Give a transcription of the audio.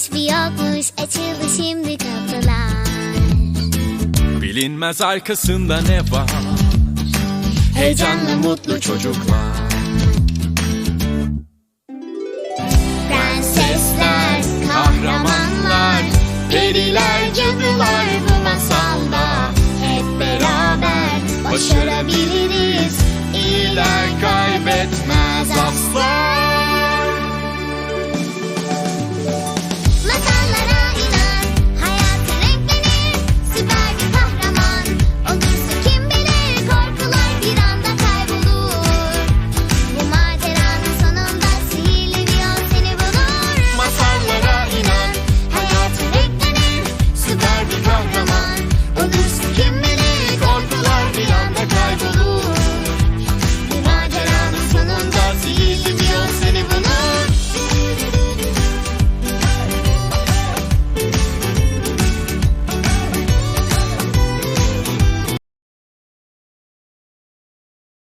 Varmış bir yokmuş açıldı şimdi kapılar. Bilinmez arkasında ne var? Heyecanlı mutlu çocuklar. Prensesler, kahramanlar Periler, cadılar bu masalda Hep beraber başarabiliriz